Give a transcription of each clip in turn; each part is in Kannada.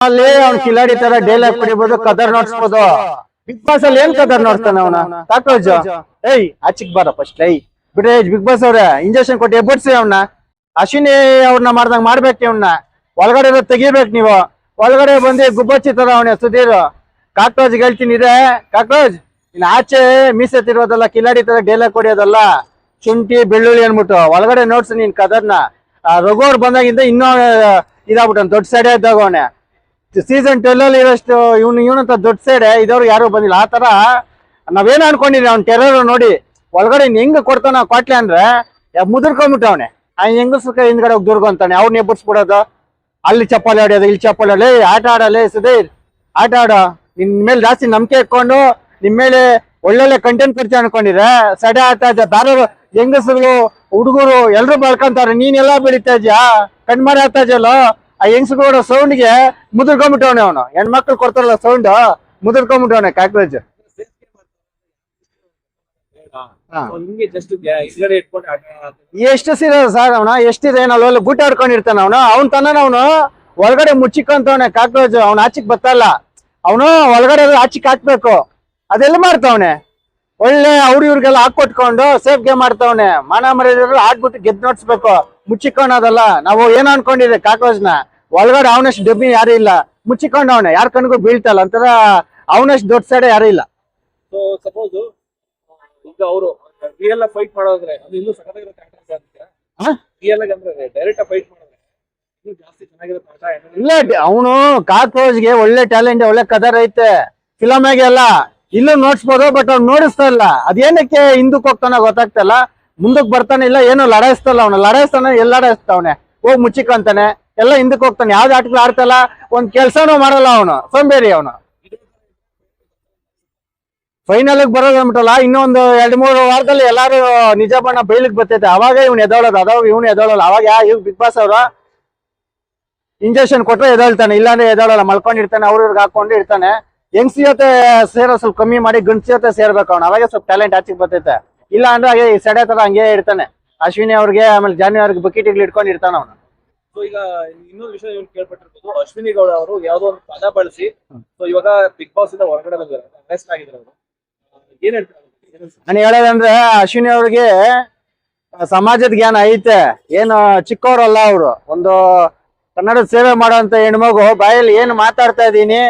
ಅಲ್ಲಿ ಅವ್ನ್ ಕಿಲಾಡಿ ತರ ಡೈಲಾಗ್ ಕುಡಿಬಹುದು ಕದರ್ ನೋಡ್ಸ್ಬೋದು. ಬಿಗ್ ಬಾಸ್ ಅಲ್ಲಿ ಏನ್ ಕದರ್ ನೋಡ್ತಾನೆ ಅವನ? ಕಾಕ್ರೋಜ್ ಏಯ್ ಆಚಿಕ್ ಬಾರ ಫಸ್ಟ್ ಏಯ್. ಬಿಡ್ರೆ ಬಿಗ್ ಬಾಸ್ ಅವ್ರ ಇಂಜೆಕ್ಷನ್ ಕೊಟ್ಟು ಎಬ್ಬಡ್ಸಿ ಅವನ್ನ ಅಶ್ವಿನಿ ಅವ್ರನ್ನ ಮಾಡ್ದಂಗ್ ಮಾಡ್ಬೇಕು ಇವ್ನ. ಒಳಗಡೆ ತೆಗಿಬೇಕ್ ತೆಗಿಬೇಕು ನೀವು. ಒಳಗಡೆ ಬಂದು ಗುಬ್ಬಚ್ಚಿ ತರ ಅವನ ಸುಧೀರ್ ಕಾಕ್ರೋಜ್ ಹೇಳ್ತೀನಿ ಇದೆ ಕಾಕ್ರೋಜ್ ಇನ್ ಆಚೆ ಮೀಸೆ ತಿರೋದಲ್ಲ ಕಿಲಾಡಿ ತರ ಡೈಲಾಗ್ ಕೊಡಿಯೋದಲ್ಲ ಶುಂಠಿ, ಬೆಳ್ಳುಳ್ಳಿ ಅನ್ಬಿಟ್ಟು ಒಳಗಡೆ ನೋಡ್ಸಿ ನೀನ್ ಕದರ್ನ. ರಘು ಅವ್ರು ಬಂದಾಗಿಂದ ಇನ್ನೂ ಇದಾಗ್ಬಿಟ್ಟ ದೊಡ್ಡ ಸೈಡೆ ಇದ್ದಾಗವನೆ ಸೀಸನ್ ಟ್ವೆಲ್ ಅಲ್ಲಿ ಇರೋಷ್ಟು ಇವ್ನು ಇವನಂತ ದೊಡ್ಡ ಸೈಡ್ ಇದವ್ರು ಯಾರು ಬಂದಿಲ್ಲ. ಆ ತರ ನಾವೇನ್ ಅನ್ಕೊಂಡಿದ್ವಿ ಅವ್ನ ಟೆರರ್ ನೋಡಿ ಒಳಗಡೆ ಹೆಂಗ್ ಕೊಡ್ತಾನ ಕೊಟ್ಲೆ ಅಂದ್ರೆ ಮುದುರ್ಕೊಂಡ್ಬಿಟ್ಟವನೆ ಆ ಹೆಂಗಸ್ಕ ಹಿಂದ್ಗಡೆ ಹೋಗಿ ದುರ್ಗ ಅಂತಾನೆ. ಅವ್ನ ಎಬ್ಬರ್ಸ್ಬಿಡೋದು ಅಲ್ಲಿ ಚಪ್ಪಾಳೆ ಹೊಡೆಯೋದು ಇಲ್ಲಿ ಚಪ್ಪಾಳೆ ಹೊಡೆಯೋದು ಆಟ ಆಡಲೇ ಸುಧೀರ್, ಆಟ ಆಡೋ. ನಿನ್ ಮೇಲೆ ಜಾಸ್ತಿ ನಂಬಿಕೆ ಇಟ್ಕೊಂಡು ನಿಮ್ ಮೇಲೆ ಒಳ್ಳೊಳ್ಳೆ ಕಂಟೆಂಟ್ ಕೊಡ್ತೀವಿ ಅನ್ಕೊಂಡಿದ್ರೆ, ಸಡೆ ಆಟ ಇದ್ದ ಬೇರೆಯವರು ಹೆಂಗಸರು ಹುಡುಗರು ಎಲ್ರು ಬೆಳ್ಕೊಂತಾರೆ. ನೀನೆಲ್ಲ ಬೆಳಿತಾ ಇದ್ಯಾ? ಕಣ್ಮರೆ ಆಗ್ತಾ ಇದೆಯಲ್ಲ? ಆ ಹೆಂಗಸರು ಸೌಂಡ್ಗೆ ಮುದುರ್ಕೊಂಡ್ಬಿಟ್ಟವನೆ ಅವನು. ಹೆಣ್ಮಕ್ಳು ಕೊಡ್ತಾರಲ್ಲ ಸೌಂಡ್ ಮುದುರ್ಕೊಂಡ್ಬಿಟ್ಟವನೆ ಕಾಕ್ರೋಚ್. ಎಷ್ಟು ಸೀರೆ ಸರ್ ಅವನ ಎಷ್ಟಿದೆ ನಾವು ಅಲ್ಲಿ ಬೂಟ ಆಡ್ಕೊಂಡಿರ್ತಾನ ಅವನು. ಅವ್ನ ತನ್ನ ಅವನು ಒಳಗಡೆ ಮುಚ್ಚಿಕೊಂತವನೆ ಕಾಕ್ರೋಚ್. ಅವ್ನ ಆಚಿಕ್ ಬತ್ತಲ್ಲ ಅವನು ಒಳಗಡೆ ಆಚಿಕ್ ಹಾಕ್ಬೇಕು. ಅದೆಲ್ಲ ಮಾಡ್ತಾವನೆ. ಒಳ್ಳೆ ಅವ್ರ ಇವ್ರಿಗೆಲ್ಲ ಹಾಕೊಟ್ಕೊಂಡು ಸೇಫ್ ಗೇಮ್ ಮಾಡ್ತಾವನೆ ಮಾನ ಮರ್ಯಾದ ಆಡ್ಬಿಟ್ಟು ಗೆದ್ದು ನೋಡ್ಸ್ಬೇಕು. ಮುಚ್ಚಿಕೊಂಡದಲ್ಲ ನಾವು ಏನ್ ಅನ್ಕೊಂಡಿದ್ರೆ ಕಾಕ್ರೋಚ್ನ? ಒಳಗಡೆ ಅವನಷ್ಟು ಡಬ್ಬಿ ಯಾರು ಇಲ್ಲ. ಮುಚ್ಚಿಕೊಂಡವನೆ ಯಾರ ಕಣ್ಗೂ ಬೀಳ್ತಲ್ಲ ಅಂತರ ಅವನಷ್ಟು ದೊಡ್ಡ ಸೈಡ್ ಯಾರು ಇಲ್ಲ. ಸೊ ಸಪೋಸ್ ಈಗ ಅವರು ರಿಯಲ್ ಫೈಟ್ ಮಾಡೋದ್ರೆ ಅದು ಇನ್ನೂ ಸಖತ್ತಾಗಿರೋ ಆಟ ಅಂತ ಹಾ? ರಿಯಲ್ ಆಗಿ ಅಂದ್ರೆ ಡೈರೆಕ್ಟ್ ಫೈಟ್ ಮಾಡಿದ್ರೆ ಇನ್ನೂ ಜಾಸ್ತಿ ಚೆನ್ನಾಗಿರೋ ಆಟ ಇಲ್ಲ ಅವನು ಕಾಕ್ರೋಚ್ಗೆ ಒಳ್ಳೆ ಟ್ಯಾಲೆಂಟ್ ಒಳ್ಳೆ ಕದರ್ ಐತೆ. ಫಿಲಮ್ ಆಗಿ ಅಲ್ಲ ಇಲ್ಲೂ ನೋಡ್ಸ್ಬೋದು ಬಟ್ ಅವ್ನು ನೋಡಿಸ್ತಾ ಇಲ್ಲ. ಅದೇನಕ್ಕೆ ಹಿಂದಕ್ಕೆ ಹೋಗ್ತಾನ ಗೊತ್ತಾಗ್ತಲ್ಲ ಮುಂದಕ್ಕೆ ಬರ್ತಾನೆ ಇಲ್ಲ, ಏನೋ ಲಡಾಯಿಸ್ತಲ್ಲ ಅವನು. ಲಡಾಯಿಸ್ತಾನೆ, ಎಲ್ಲ ಲಡಾಯಿಸ್ತಾವನೆ ಹೋಗಿ ಮುಚ್ಚಿಕೊಂತಾನೆ, ಎಲ್ಲ ಹಿಂದಕ್ಕೆ ಹೋಗ್ತಾನೆ. ಯಾವ್ದು ಆಟಗಳು ಆಡ್ತಲ್ಲ ಒಂದ್ ಕೆಲ್ಸನೂ ಮಾಡಲ್ಲ ಅವನು, ಸೋಂಬೇರಿ ಅವನು. ಫೈನಲ್ ಬರೋದು ಅಂದ್ಬಿಟ್ಟಲ್ಲ, ಇನ್ನೊಂದು ಎರಡ್ ಮೂರು ವಾರದಲ್ಲಿ ಎಲ್ಲಾರು ನಿಜ ಬಣ್ಣ ಬೈಲಿಕ್ ಬರ್ತೈತೆ. ಅವಾಗ ಇವ್ನು ಎದೋಳೋದು ಅದಾಗ ಇವ್ನು ಎದೋಳಲ್ಲ ಅವಾಗ ಯಾ ಇವ್ ಬಿಗ್ ಬಾಸ್ ಅವರು ಇಂಜೆಕ್ಷನ್ ಕೊಟ್ರೆ ಎದಳ್ತಾನೆ, ಇಲ್ಲಾಂದ್ರೆ ಎದೋಳಲ್ಲ, ಮಲ್ಕೊಂಡಿರ್ತಾನೆ ಅವ್ರಿಗೆ ಹಾಕೊಂಡು ಇರ್ತಾನೆ. ಹೆಂಗ್ಸಿ ಜೊತೆ ಸೇರೋ ಸ್ವಲ್ಪ ಕಮ್ಮಿ ಮಾಡಿ, ಗಂಡ್ಸಿ ಜೊತೆ ಸೇರ್ಬೇಕು ಅವ್ನು. ಅವಾಗ ಸ್ವಲ್ಪ ಟ್ಯಾಲೆಂಟ್ ಆಚೆಗೆ ಬರ್ತೈತೆ. ಇಲ್ಲ ಅಂದ್ರೆ ಹಾಗೆ ಸಡೆ ತರ ಹಂಗೆ ಇರ್ತಾನೆ. ಅಶ್ವಿನಿ ಅವ್ರಿಗೆ ಆಮೇಲೆ ಜಾನಿ ಅವ್ರಿಗೆ ಬಕೆಟ್ಗಳು ಇಟ್ಕೊಂಡು ಇರ್ತಾನೆ ಅವನು. ಸೊ ಈಗ ಇನ್ನೊಂದು ವಿಷಯ ನೀವು ಕೇಳ್ಪಟ್ಟಿರ್ಬೋದು ಅಶ್ವಿನಿ ಗೌಡ ಅವರು ಯಾವ್ದೋ ಒಂದು ಪದ ಬಳಸಿ ಸೊ ಇವಾಗ ಬಿಗ್ ಬಾಸ್ ಇಂದ ಹೊರಗಡೆ ಬಂದಿದ್ದಾರೆ ಅರೆಸ್ಟ್ ಆಗಿದ್ದಾರೆ ಅವರು. ಏನ್ ಹೇಳ್ತಾರೆ? ಏನ್ ಅನ್ಸುತ್ತೆ? ನಾನು ಹೇಳೋದಂದ್ರೆ ಅಶ್ವಿನಿ ಅವ್ರಿಗೆ ಸಮಾಜದ ಜ್ಞಾನ ಐತೆ. ಏನು ಚಿಕ್ಕವರಲ್ಲ ಅವರು. ಒಂದು ಕನ್ನಡದ ಸೇವೆ ಮಾಡೋಂತ ಹೆಣ್ಮಗು ಬಾಯಲ್ಲಿ ಏನು ಮಾತಾಡ್ತಾ ಇದೀನಿ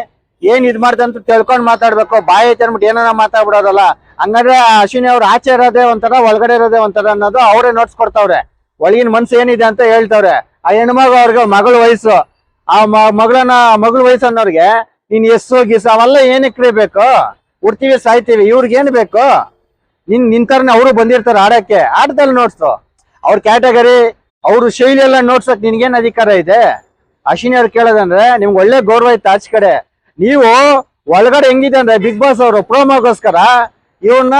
ಏನ್ ಇದ್ ಮಾಡ್ದೆ ಅಂತ ತಿಳ್ಕೊಂಡ್ ಮಾತಾಡ್ಬೇಕು. ಬಾಯಿ ಐತೆ ಅನ್ಬಿಟ್ಟು ಏನಾರ ಮಾತಾಡ್ಬಿಡೋದಲ್ಲ. ಹಂಗಾದ್ರೆ ಅಶ್ವಿನಿ ಅವ್ರು ಆಚೆ ಇರೋದೇ ಒಂಥರ, ಒಳಗಡೆ ಇರೋದೇ ಒಂಥರ ಅನ್ನೋದು ಅವರೇ ನೋಟ್ಸ್ ಕೊಡ್ತಾವ್ರೆ. ಒಳಗಿನ ಮನ್ಸು ಏನಿದೆ ಅಂತ ಹೇಳ್ತಾವ್ರೆ. ಆ ಹೆಣ್ಮಗ ಅವ್ರಿಗೆ ಮಗಳ ವಯಸ್ಸು. ಆ ಮಗಳನ್ನ, ಮಗಳ ವಯಸ್ಸು ಅನ್ನೋರ್ಗೆ ನೀನ್ ಎಸ್ಸು ಗಿಸ್ ಅವೆಲ್ಲ ಏನಕ್ಕೆ ಬೇಕು? ಉಡ್ತೀವಿ, ಸಾಯ್ತೀವಿ, ಇವ್ರಿಗೆ ಏನ್ ಬೇಕು? ನಿನ್ ನಿಂತರನೇ ಅವರು ಬಂದಿರ್ತಾರೆ ಆಡಕ್ಕೆ. ಆಟದಲ್ಲಿ ನೋಡ್ಸು ಅವ್ರ ಕ್ಯಾಟಗರಿ ಅವ್ರ ಶೈಲಿ ಎಲ್ಲ ನೋಡ್ಸಕ್ ನಿನ್ಗೇನ್ ಅಧಿಕಾರ ಇದೆ? ಅಶ್ವಿನಿ ಅವ್ರು ಕೇಳೋದಂದ್ರೆ ನಿಮ್ಗೆ ಒಳ್ಳೆ ಗೌರವ ಇತ್ತು ಆಚೆ ಕಡೆ. ನೀವು ಒಳಗಡೆ ಹೆಂಗಿದೆ ಅಂದ್ರೆ ಬಿಗ್ ಬಾಸ್ ಅವರು ಪ್ರೋಮೋಗೋಸ್ಕರ ಇವನ್ನ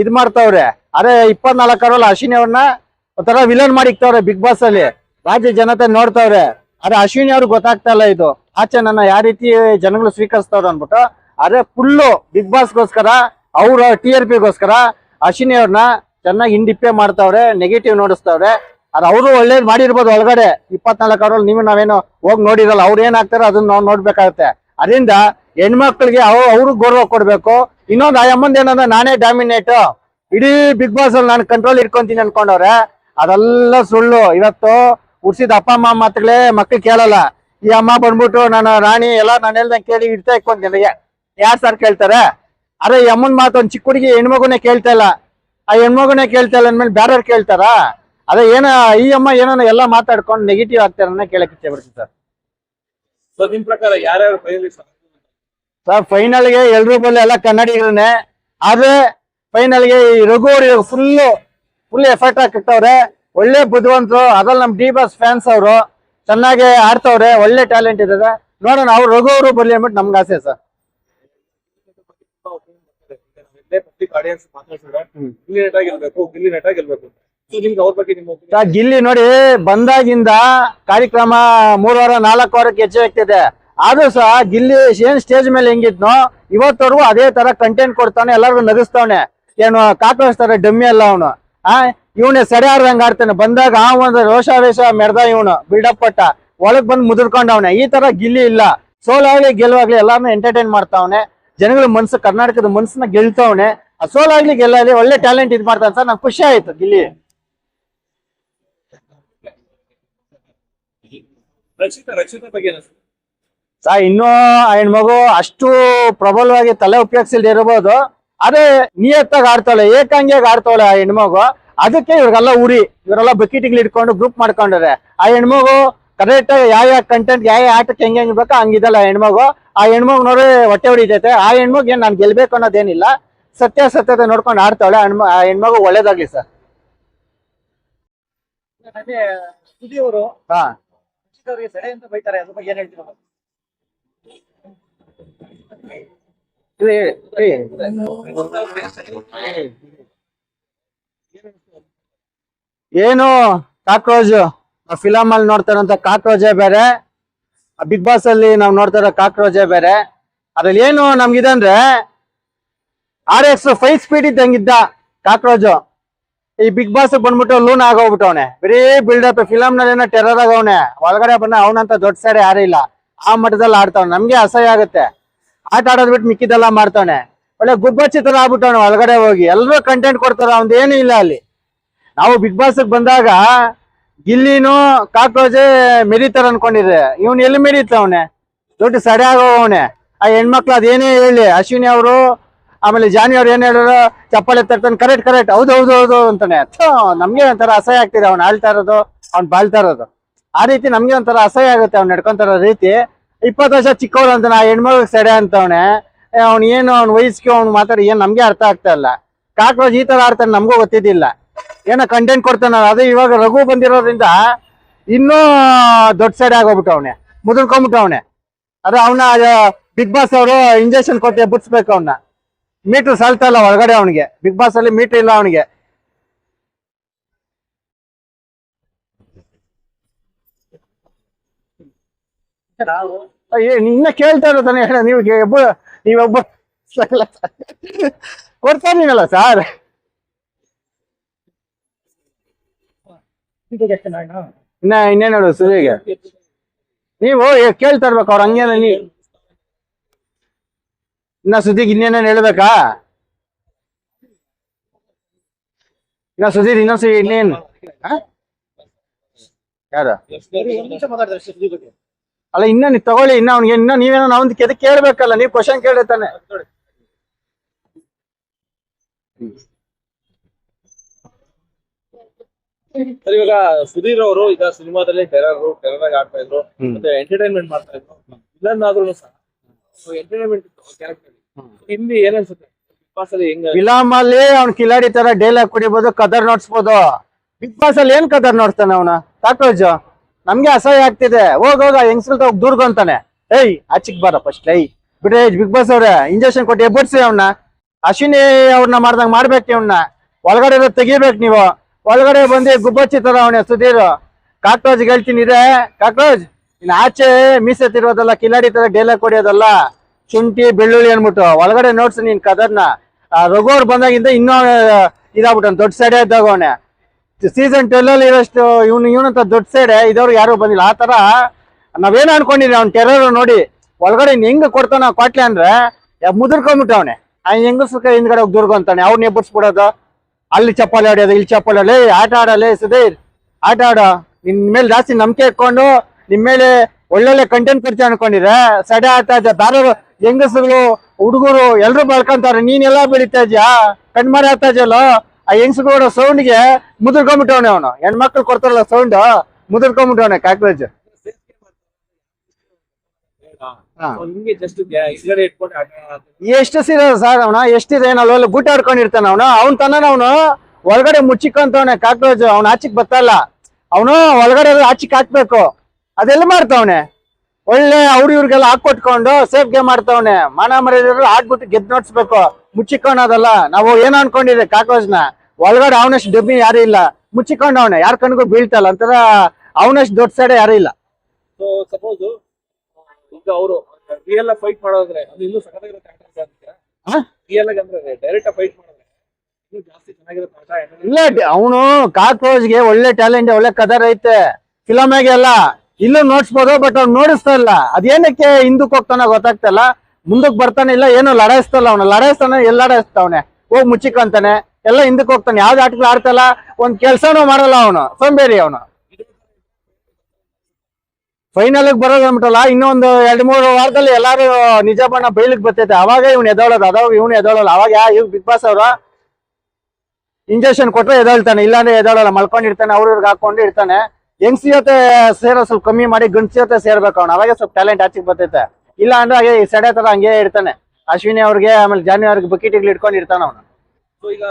ಇದ್ ಮಾಡ್ತಾವ್ರೆ. ಅದೇ ಇಪ್ಪತ್ನಾಲ್ಕರಲ್ಲ ಅಶ್ವಿನಿ ಅವ್ರನ್ನ ಒಂಥರ ವಿಲನ್ ಮಾಡಿಕ್ತವ್ರೆ ಬಿಗ್ ಬಾಸ್ ಅಲ್ಲಿ. ರಾಜ್ಯ ಜನತೆ ನೋಡ್ತಾವ್ರೆ. ಅದೇ ಅಶ್ವಿನಿ ಅವ್ರಿಗೆ ಗೊತ್ತಾಗ್ತಾ ಇಲ್ಲ ಇದು. ಆಚೆ ನನ್ನ ಯಾವ ರೀತಿ ಜನಗಳು ಸ್ವೀಕರಿಸ್ತಾವ್ರ ಅನ್ಬಿಟ್ಟು ಅದೇ ಫುಲ್ಲು ಬಿಗ್ ಬಾಸ್ಗೋಸ್ಕರ ಅವ್ರ ಟಿ ಆರ್ ಪಿಗೋಸ್ಕರ ಅಶ್ವಿನಿ ಅವ್ರನ್ನ ಚೆನ್ನಾಗಿ ಹಿಂಡಿಪ್ಪೆ ಮಾಡ್ತಾವ್ರೆ ನೆಗೆಟಿವ್ ನೋಡಿಸ್ತಾವ್ರೆ. ಅದ್ ಅವರು ಒಳ್ಳೇದ್ ಮಾಡಿರ್ಬೋದು ಒಳಗಡೆ. ಇಪ್ಪತ್ನಾಲ್ಕು ಅವ್ರಲ್ಲಿ ನೀವು ನಾವೇನು ಹೋಗಿ ನೋಡಿರಲ್ಲ, ಅವ್ರು ಏನಾಗ್ತಾರೋ ಅದನ್ನ ನಾವು ನೋಡ್ಬೇಕಾಗತ್ತೆ. ಅದರಿಂದ ಹೆಣ್ಮಕ್ಳಿಗೆ ಅವ್ ಅವ್ರಿಗೆ ಗೌರವ ಕೊಡ್ಬೇಕು. ಇನ್ನೊಂದು ಆ ಏನಂದ್ರೆ ನಾನೇ ಡಾಮಿನೇಟ್ ಇಡೀ ಬಿಗ್ ಬಾಸ್ ಅಲ್ಲಿ ನಾನು ಕಂಟ್ರೋಲ್ ಇಟ್ಕೊಂತೀನಿ ಅನ್ಕೊಂಡವ್ರೆ. ಅದೆಲ್ಲ ಸುಳ್ಳು. ಇವತ್ತು ಉಡ್ಸಿದ ಅಪ್ಪ, ಅಮ್ಮ ಮಾತುಗಳೇ ಮಕ್ಳು ಕೇಳಲ್ಲ. ಈ ಅಮ್ಮ ಬಂದ್ಬಿಟ್ಟು ನಾನು ರಾಣಿ ಎಲ್ಲ ನಾನು ಹೇಳ್ದಂಗೆ ಕೇಳಿ ಇಡ್ತಾ ಇಟ್ಕೊಂತೀನಿ ಯಾರ್ ಸರ್ ಕೇಳ್ತಾರೆ? ಅರೆ, ಈ ಅಮ್ಮನ್ ಮಾತು ಒಂದು ಚಿಕ್ಕ ಹುಡುಗಿ ಹೆಣ್ಮಗುನೇ ಕೇಳ್ತಾ ಇಲ್ಲ. ಆ ಹೆಣ್ಮಗುನೇ ಕೇಳ್ತಾ ಇಲ್ಲ ಅಂದ್ಮೇಲೆ ಬೇರೆಯವ್ರು ಕೇಳ್ತಾರ? ಅದೇ ಏನ, ಈ ಅಮ್ಮ ಏನೋ ಎಲ್ಲ ಮಾತಾಡ್ಕೊಂಡು ನೆಗೆಟಿವ್ ಆಗ್ತಾರನ್ನ ಕೇಳಕ್ಕೆ ಇಚ್ಛೆ ಬರ್ತೀನಿ ಸರ್ ಸೊ ನಿಮ್ ಪ್ರಕಾರ ಯಾರ್ಯಾರು ಫೈನಲಿಸ್ಟ್ ಸರ್ ಫೈನಲ್ಗೆ ಎಲ್ರೂ ಬಲ್ಲಿ ಎಲ್ಲ ಕನ್ನಡಿಗರನ್ನೇ. ಆದ್ರೆ ಫೈನಲ್ಗೆ ಈ ರಘು ಅವ್ರಿಗೆ ಫುಲ್ ಫುಲ್ ಎಫೆಕ್ಟ್ ಹಾಕಿರ್ತವ್ರೆ ಒಳ್ಳೆ ಬುದ್ಧಿವಂತರು ಅದ್ರಲ್ಲಿ ನಮ್ ಡಿ ಬಾಸ್ ಫ್ಯಾನ್ಸ್ ಅವರು. ಚೆನ್ನಾಗಿ ಆಡ್ತವ್ರೆ ಒಳ್ಳೆ ಟ್ಯಾಲೆಂಟ್ ಇದೆ ನೋಡೋಣ ಅವ್ರು ರಘು ಅವರು ಬರ್ಲಿ ಅಂದ್ಬಿಟ್ಟು ನಮ್ಗೆ ಆಸೆ ಸರ್. ಆಡಿಯನ್ಸ್ ಮಾತಾಡ್ತಾರೆ ಇಲ್ಲಿ ನಟ ಗೆಲ್ಬೇಕು ಇಲ್ಲಿ ನಟ ಗೆಲ್ಬೇಕು opinion? ಗಿಲ್ಲಿ ನೋಡಿ ಬಂದಾಗಿಂದ ಕಾರ್ಯಕ್ರಮ ಮೂರ್ ವಾರ ನಾಲ್ಕು ವಾರಕ್ಕೆ ಹೆಚ್ಚು ಆಗ್ತಿದೆ. ಆದ್ರೂ ಸಹ ಗಿಲ್ಲಿ ಏನ್ ಸ್ಟೇಜ್ ಮೇಲೆ ಹೆಂಗಿದ್ನೋ, ಇವತ್ತವರೆಗೂ ಅದೇ ತರ ಕಂಟೆಂಟ್ ಕೊಡ್ತಾನೆ, ಎಲ್ಲರಿಗೂ ನಗಿಸ್ತಾವನೆ. ಏನು ಕಾಕಿಸ್ತಾರೆ ಡಮ್ಮಿ ಅಲ್ಲ ಅವನು. ಆ, ಇವನೇ ಸರಿ ಆಡ್ದಂಗ್ ಆಡ್ತಾನೆ. ಬಂದಾಗ ಆ ಒಂದು ರೋಷಾವೇಶ ಮೆಡ್ದ ಇವನು ಬಿಲ್ಡಪ್ ಪಟ್ಟ ಒಳಗ್ ಬಂದ್ ಮುದುರ್ಕೊಂಡವನೆ. ಈ ತರ ಗಿಲ್ಲಿ ಇಲ್ಲ. ಸೋಲಾಗ್ಲಿ ಗೆಲುವಾಗ್ಲಿ ಎಲ್ಲಾನು ಎಂಟರ್ಟೈನ್ ಮಾಡ್ತಾವನೆ. ಜನಗಳ ಮನ್ಸು, ಕರ್ನಾಟಕದ ಮನ್ಸನ್ನ ಗೆಲ್ತಾವನೆ. ಆ ಸೋಲಾಗ್ಲಿ ಗೆಲ್ಲಾಗ್ಲಿ ಒಳ್ಳೆ ಟ್ಯಾಲೆಂಟ್ ಇದ್ ಮಾಡ್ತಾನೆ ಸರ್ ನಂಗೆ ಖುಷಿ ಆಯ್ತು ಗಿಲ್ಲಿ. ರಕ್ಷಿತಾ ರಕ್ಷಿತಾ ಬಗ್ಗೆ ಸಾ ಇನ್ನೂ ಆ ಹೆಣ್ಮಗು ಅಷ್ಟು ಪ್ರಬಲವಾಗಿ ತಲೆ ಉಪಯೋಗಿಸಿಲ್ದೆ ಇರಬಹುದು ಅದೇ ನಿಯತ್ತಾಗಿ ಆಡ್ತಾಳೆ ಏಕಾಂಗಿಯಾಗಿ ಆಡ್ತಾಳೆ ಆ ಹೆಣ್ಮಗು ಅದಕ್ಕೆ ಇವ್ರಿಗೆಲ್ಲ ಉರಿ ಇವರೆಲ್ಲ ಬಕೆಟ್ಗಳು ಇಟ್ಕೊಂಡು ಗ್ರೂಪ್ ಮಾಡ್ಕೊಂಡ್ರೆ ಆ ಹೆಣ್ಮಗು ಕರೆಕ್ಟ್ ಆಗಿ ಯಾವ ಯಾವ ಕಂಟೆಂಟ್ ಯಾವ ಯಾವ ಆಟಕ್ಕೆ ಹೆಂಗೆ ಹೆಂಗ್ ಬೇಕೋ ಹಂಗಿದಲ್ಲ ಹೆಣ್ಮಗು ಆ ಹೆಣ್ಮಗು ನೋಡಿ ಹೊಟ್ಟೆ ಹೊಡಿತೈತೆ. ಆ ಹೆಣ್ಮಗು ಏನ್ ನಾನು ಗೆಲ್ಬೇಕು ಅನ್ನೋದೇನಿಲ್ಲ. ಸತ್ಯಾಸತ್ಯತೆ ನೋಡ್ಕೊಂಡು ಆಡ್ತಾಳೆ ಆ ಹೆಣ್ಮ- ಆ ಹೆಣ್ಮಗು ಒಳ್ಳೇದಾಗ್ಲಿ ಸರ್. ಅವರು ಹಾ. ಅವರಿಗೆ ಸೆಳೆ ಅಂತ ಬೈತಾರೆ, ಅದ್ರ ಬಗ್ಗೆ ಏನ್ ಹೇಳ್ತೀರಾ ಏನು ಆ ಕಾಕ್ರೋಜ್ ಫಿಲಮ್ ಅಲ್ಲಿ ನೋಡ್ತಾರಂತ ಕಾಕ್ರೋಜೇ ಬೇರೆ. ಬಿಗ್ ಬಾಸ್ ಅಲ್ಲಿ ನಾವು ನೋಡ್ತಾ ಇರೋ ಬೇರೆ. ಅದ್ರಲ್ಲಿ ಏನು ನಮ್ಗಿದೆ ಅಂದ್ರೆ ಆರ್ ಎಕ್ಸ್ ಫೈವ್ ಸ್ಪೀಡ್ ಇದ್ದಂಗಿದ್ದ ಕಾಕ್ರೋಜ್ ಈ ಬಿಗ್ ಬಾಸ್ ಬಂದ್ಬಿಟ್ಟು ಲೂನ್ ಆಗೋಗ್ಬಿಟ್ಟವನೆ ಬರೀ ಬಿಲ್ಡಪ್ ಫಿಲಮ್ನಲ್ಲಿ ಟೆರರ್ ಆಗವನೆ ಒಳಗಡೆ ಬಂದ ಅವನಂತ ದೊಡ್ಡ ಸಾರಿ ಯಾರು ಇಲ್ಲ. ಆ ಮಟ್ಟದಲ್ಲಿ ಆಡ್ತಾವನೆ. ನಮ್ಗೆ ಅಸಹ್ಯ ಆಗುತ್ತೆ. ಆಟ ಆಡೋದ್ ಬಿಟ್ಟು ಮಿಕ್ಕಿದೆಲ್ಲ ಮಾಡ್ತಾವನೆ. ಒಳ್ಳೆ ಗುಬ್ಬಚ್ಚಿ ತರ ಆಗ್ಬಿಟ್ಟವನೆ ಒಳಗಡೆ ಹೋಗಿ. ಎಲ್ಲರೂ ಕಂಟೆಂಟ್ ಕೊಡ್ತಾರ ಏನು ಇಲ್ಲ ಅಲ್ಲಿ. ನಾವು ಬಿಗ್ ಬಾಸ್ ಬಂದಾಗ ಗಿಲ್ಲಿನು ಕಾಕ್ರೋಜ್ ಮೆರಿತಾರ ಅನ್ಕೊಂಡಿದ್ರೆ. ಇವ್ನು ಎಲ್ಲಿ ಮೆರೀತಾವನೆ ದೊಡ್ಡ ಸಡೆ ಆಗೋವನೆ ಆ ಹೆಣ್ಮಕ್ಳು ಅದೇನೇ ಹೇಳಿ, ಅಶ್ವಿನಿ ಅವರು ಆಮೇಲೆ ಜಾನಿ ಅವ್ರು ಏನ್ ಹೇಳೋರು ಚಪ್ಪಾಳೆ ತರ್ತಾನೆ, ಕರೆಕ್ಟ್ ಕರೆಕ್ಟ್. ಹೌದು ಹೌದು ಹೌದು ಅಂತಾನೆ. ನಮ್ಗೆ ಒಂಥರ ಅಸಹ್ಯ ಆಗ್ತಿದೆ. ಅವ್ನು ಆಳ್ತಾ ಇರೋದು, ಅವ್ನು ಬಾಳ್ತಾ ಇರೋದು. ಆ ರೀತಿ ನಮ್ಗೆ ಒಂಥರ ಅಸಹ್ಯ ಆಗುತ್ತೆ ಅವ್ನು ನಡ್ಕೊಂತಾರ ರೀತಿ. ಇಪ್ಪತ್ತು ವರ್ಷ ಚಿಕ್ಕವಳು ಅಂತಾನೆ ಆ ಹೆಣ್ಮಗ್ ಸೆಡೆ ಅಂತವನೆ ಅವ್ನು ಏನು, ಅವ್ನ ವಯಸ್ಸಿಗೆ ಅವ್ನು ಮಾತಾಡಿ ಏನ್ ನಮ್ಗೆ ಅರ್ಥ ಆಗ್ತಾ ಇಲ್ಲ. ಕಾಕ್ರೋಚ್ ಈ ತರ ಆಡ್ತಾನೆ, ನಮಗೂ ಗೊತ್ತಿದ್ದಿಲ್ಲ. ಏನೋ ಕಂಟೆಂಟ್ ಕೊಡ್ತಾನ ಅದೇ ಇವಾಗ ರಘು ಬಂದಿರೋದ್ರಿಂದ ಇನ್ನೂ ದೊಡ್ಡ ಸೈಡ್ ಆಗೋಗ್ಬಿಟ್ಟವನೆ ಅವನೇ. ಅದೇ ಅವನ ಬಿಗ್ ಬಾಸ್ ಅವರು ಇಂಜೆಕ್ಷನ್ ಕೊಟ್ಟು ಬಿಡ್ಸ್ಬೇಕು ಅವನ್ನ ಮೀಟರ್ ಸಾಲ್ತಾ ಇಲ್ಲ ಹೊರಗಡೆ ಅವನಿಗೆ. ಬಿಗ್ ಬಾಸ್ ಅಲ್ಲಿ ಮೀಟರ್ ಇಲ್ಲ ಅವನಿಗೆ. ನಾವು ಇನ್ನ ಕೇಳ್ತಾ ಇರೋದಾನೆ ಹೇಳ, ನೀವು ನೀವೊಬ್ಬ ಕೊಡ್ತಾ ನೀನಲ್ಲ ಸರ್. ಇನ್ನ ಇನ್ನೇನು ಸುಲಿಗೆ ನೀವು ಕೇಳ್ತಾ ಇರ್ಬೇಕು ಅವ್ರ ಹಂಗೇನ ನೀ ಇನ್ನ ಸುದ್ದಿಗೆ ಇನ್ನೇನೇನು ಹೇಳ್ಬೇಕಾ? ಇನ್ನ ಸುದ್ದಿ ಇನ್ನೊಂದ್ಸ ಇನ್ನೇನು? ಯಾರು? ಅಲ್ಲ ಇನ್ನ ನೀವು ತಗೊಳ್ಳಿ ಇನ್ನ ಅವ್ನಿಗೆ ಇನ್ನ ನೀವೇನೋ ನಾವೊಂದು ಕೆದ ಕೇಳ್ಬೇಕಲ್ಲ ನೀವು ಕ್ವಶನ್ ಕೇಳಿ ಸರ್ ಇವಾಗ ಸುಧೀರ್ ಅವರು ಈಗ ಸಿನಿಮಾದಲ್ಲಿ ಟೆರರ್ ಟೆರರ್ ಆಗ್ತಾ ಆಡ್ತಾ ಇದ್ರು ಮತ್ತೆ ಎಂಟರ್ಟೈನ್ಮೆಂಟ್ ಮಾಡ್ತಾ ಇದ್ರು ವಿಲನ್ ಆದ್ರೂ ಸಹ. ಎಂಟರ್ಟೈನ್ಮೆಂಟ್ ಕ್ಯಾರೆಕ್ಟರ್ ಇಲ್ಲಿ ಬಿಗ್ ಬಾಸ್ ಅಲ್ಲಿ ಹೆಂಗ ಫಿಲಮ್ ಅಲ್ಲಿ ಅವ್ನ್ ಕಿಲಾಡಿ ತರ ಡೈಲಾಗ್ ಕುಡಿಬೋದು ಕದರ್ ನೋಡ್ಸ್ಬೋದು. ಬಿಗ್ ಬಾಸ್ ಅಲ್ಲಿ ಏನ್ ಕದರ್ ನೋಡ್ತಾನೆ ಅವನ? ಕಾಕ್ರೋಜ್ ನಮ್ಗೆ ಅಸಹ್ಯ ಆಗ್ತಿದೆ. ಹೋಗ್ ಹೋಗ ಹೆಂಗ್ಸ್ಗಳ್ತ ಹೋಗಿ ದುರ್ಗ ಅಂತಾನೆ. ಏಯ್ ಆಚಿಕ್ ಬಾರ ಫಸ್ಟ್ ಏಯ್. ಬಿಡ್ರೆ ಬಿಗ್ ಬಾಸ್ ಅವ್ರೆ ಇಂಜೆಕ್ಷನ್ ಕೊಟ್ಟು ಎಬ್ಬರ್ಸಿ ಅವ್ನ. ಅಶ್ವಿನಿ ಅವ್ರನ್ನ ಮಾಡ್ದಂಗ್ ಮಾಡ್ಬೇಕು ಇವ್ನ. ಒಳಗಡೆ ತೆಗಿಬೇಕು ನೀವು. ಒಳಗಡೆ ಬಂದು ಗುಬ್ಬಚ್ಚಿ ತರ ಅವನೇ ಸುಧೀರ್. ಕಾಕ್ರೋಜ್ ಹೇಳ್ತೀನಿ ಇದೆ. ಕಾಕ್ರೋಜ್ ಇನ್ ಆಚೆ ಮೀಸೆ ತಿರೋದಲ್ಲ ಕಿಲಾಡಿ ತರ ಡೈಲಾಗ್ ಕೊಡಿಯೋದಲ್ಲ, ಶುಂಠಿ, ಬೆಳ್ಳುಳ್ಳಿ ಅನ್ಬಿಟ್ಟು ಒಳಗಡೆ ನೋಡ್ಸು ನೀನ್ ಕದರ್ನ, ಆ ಬಂದಾಗಿಂದ ಇನ್ನೂ ಇದಾಗ್ಬಿಟ್ಟು ದೊಡ್ಡ ಸೈಡ್ ಇದ್ದಾಗವನೆ. ಸೀಸನ್ ಟ್ವೆಲ್ ಅಲ್ಲಿ ಇರೋಷ್ಟು ಇವ್ನು, ಇವನಂತ ದೊಡ್ಡ ಸೈಡೆ ಇದವ್ರು ಯಾರು ಬಂದಿಲ್ಲ. ಆ ತರ ನಾವೇನು ಅನ್ಕೊಂಡಿದ್ವಿ ಅವ್ನ ಟೆರರ್ ನೋಡಿ, ಒಳಗಡೆ ಹೆಂಗ್ ಕೊಡ್ತಾನ ಕೊಟ್ಲೆ ಅಂದ್ರೆ ಮುದುರ್ಕೊಂಡ್ಬಿಟ್ಟವನೆ ಆ, ಹೆಂಗಸ್ರ ಸುಖ ಹಿಂದ್ಗಡೆ ಹೋಗಿ ದುರ್ಗ ಅಂತಾನೆ. ಅವ್ನ ಎಬ್ಬರ್ಸ್ಬಿಡೋದು ಅಲ್ಲಿ ಚಪ್ಪಾಳೆ ಹೊಡಿಯೋದು ಇಲ್ಲಿ ಚಪ್ಪಾಳೆ ಆಟ ಆಡಲೇ ಸುಧೀರ್. ಆಟ ಆಡೋ. ನಿನ್ ಮೇಲೆ ಜಾಸ್ತಿ ನಂಬಿಕೆ ಇಟ್ಕೊಂಡು ನಿಮ್ ಮೇಲೆ ಒಳ್ಳೊಳ್ಳೆ ಕಂಟೆಂಟ್ ಕೊಡ್ತೀವಿ ಅನ್ಕೊಂಡಿದ್ರೆ ಸಡೆ ಆಟ ಬೇರೆ ಹೆಂಗಸರು ಹುಡುಗರು ಎಲ್ಲರೂ ಬಳ್ಕೊಂತಾರೆ. ನೀನೆಲ್ಲ ಬೆಳಿತಾ ಇದ್ಯಾ ಕಣ್ಮರೆ ಆಗ್ತಾ ಇದೆಯಲ್ಲ? ಆ ಹೆಂಗಸರು ಸೌಂಡ್ಗೆ ಮುದುರ್ಕೊಂಡ್ಬಿಟ್ಟವನೆ ಅವನು. ಹೆಣ್ಮಕ್ಳು ಕೊಡ್ತಾರಲ್ಲ ಸೌಂಡ್ ಮುದುರ್ಕೊಂಬಿಟ್ಟವನೆ ಕಾಕ್ರೋಚ್. ಎಷ್ಟು ಸೀರೆ ಸರ್ ಅವನ? ಎಷ್ಟಿದೆ ಅಲ್ಲಿ ಗುಟ್ಟ ಆಡ್ಕೊಂಡಿರ್ತಾನ ಅವನು. ಅವ್ನ ತನ್ನ ಅವನು ಒಳಗಡೆ ಮುಚ್ಚಿಕೊಂತವನೆ ಕಾಕ್ರೋಚ್. ಅವ್ನ ಆಚಿಕ್ ಬತ್ತಲ್ಲ ಅವನು ಒಳಗಡೆ ಆಚಿಕ್ ಹಾಕ್ಬೇಕು. ಅದೆಲ್ಲ ಮಾಡ್ತಾವನೆ. ಒಳ್ಳೆ ಅವ್ರ ಇವ್ರಿಗೆಲ್ಲ ಹಾಕೊಟ್ಕೊಂಡು ಸೇಫ್ ಗೇಮ್ ಮಾಡ್ತಾವನೆ ಮಾನ ಮರ್ಯಾದೆ ಆಡ್ಬಿಟ್ಟು ಗೆದ್ ನೋಡ್ಸ್ಬೇಕು. ಮುಚ್ಚಿಕೊಂಡದಲ್ಲ ನಾವು ಏನ್ ಅನ್ಕೊಂಡಿದ್ದೆ ಕಾಕ್ರೋಚ್ನ ಒಳಗಡೆ ಅವನಷ್ಟು ಡಬ್ಬಿ ಯಾರು ಇಲ್ಲ. ಮುಚ್ಚಿಕೊಂಡವನೆ ಯಾರ ಕಣ್ಗೂ ಬೀಳ್ತಲ್ಲ ಅಂತರ ಅವನಷ್ಟು ದೊಡ್ಡ ಸೈಡ್ ಯಾರು ಇಲ್ಲ. ಸೊ ಸಪೋಸ್ ಈಗ ಅವರು ರಿಯಲ್ ಫೈಟ್ ಮಾಡೋದ್ರೆ ಅದು ಇನ್ನೂ ಸಖತ್ತಾಗಿರೋ ಕ್ಯಾರೆಕ್ಟರ್ ಆಗುತ್ತೆ ಹಾ? ರಿಯಲ್ ಆಗಿ ಅಂದ್ರೆ ಡೈರೆಕ್ಟ್ ಫೈಟ್ ಮಾಡಿದ್ರೆ ಇನ್ನೂ ಜಾಸ್ತಿ ಚೆನ್ನಾಗಿರುತ್ತೆ ಆಟ ಇಲ್ಲ ಅವನು ಕಾಕ್ರೋಚ್ಗೆ ಒಳ್ಳೆ ಟ್ಯಾಲೆಂಟ್ ಒಳ್ಳೆ ಕದರ್ ಐತೆ. ಫಿಲಮ್ ಎಲ್ಲ ಇಲ್ಲೂ ನೋಡ್ಸ್ಬೋದು ಬಟ್ ಅವ್ನು ನೋಡಿಸ್ತಾ ಇಲ್ಲ. ಅದೇನಕ್ಕೆ ಹಿಂದಕ್ಕೆ ಹೋಗ್ತಾನೆ ಗೊತ್ತಾಗ್ತಾ ಇಲ್ಲ ಮುಂದಕ್ಕೆ ಬರ್ತಾನೆ ಇಲ್ಲ, ಏನು ಲಡಾಯಿಸ್ತಲ್ಲ ಅವನು. ಲಡಾಯಿಸ್ತಾನೆ, ಎಲ್ಲ ಲಡಾಯಿಸ್ತಾವನೆ ಹೋಗಿ ಮುಚ್ಚಿಕೊಂತಾನೆ. ಎಲ್ಲ ಹಿಂದಕ್ಕೆ ಹೋಗ್ತಾನೆ. ಯಾವ್ದು ಆಟಗಳು ಆಡ್ತಲ್ಲ ಒಂದ್ ಕೆಲ್ಸನೂ ಮಾಡಲ್ಲ ಅವನು. ಸೋಂಬೇರಿ ಅವನು. ಫೈನಲ್ ಅಂದ್ಬಿಟ್ಟಲ್ಲ, ಇನ್ನೊಂದು ಎರಡು ಮೂರು ವಾರದಲ್ಲಿ ಎಲ್ಲಾರು ನಿಜ ಬಣ್ಣ ಬೈಲಿಕ್ ಬರ್ತೈತೆ. ಅವಾಗ ಇವ್ನು ಎದೋಳೋದು. ಅದಾಗ ಇವ್ನು ಎದೋಳಲ್ಲ. ಅವಾಗ ಯಾ ಇವ್ ಬಿಗ್ ಬಾಸ್ ಅವರು ಇಂಜೆಕ್ಷನ್ ಕೊಟ್ರೆ ಎದೊಳ್ತಾನೆ. ಇಲ್ಲಾಂದ್ರೆ ಎದೋಳಲ್ಲ. ಮಲ್ಕೊಂಡಿರ್ತಾನೆ. ಅವ್ರ ಇವ್ರಿಗೆ ಹಾಕೊಂಡು ಇರ್ತಾನೆ. ಹೆಂಗ್ಸಿ ಜೊತೆ ಸೇರೋ ಸ್ವಲ್ಪ ಕಮ್ಮಿ ಮಾಡಿ, ಗಂಡ್ಸಿ ಜೊತೆ ಸೇರ್ಬೇಕು ಅವ್ನು. ಅವಾಗ ಸ್ವಲ್ಪ ಟ್ಯಾಲೆಂಟ್ ಆಚೆಗೆ ಬರ್ತೈತೆ. ಇಲ್ಲ ಅಂದ್ರೆ ಹಾಗೆ ಈ ಸಡೆ ತರ ಹಂಗೆ ಇರ್ತಾನೆ. ಅಶ್ವಿನಿ ಅವ್ರಿಗೆ, ಆಮೇಲೆ ಜಾನ್ವಿ ಅವ್ರಿಗೆ ಬಕೆಟ್ ಇಟ್ಕೊಂಡು ಇರ್ತಾನೆ ಅವನು. ಈಗ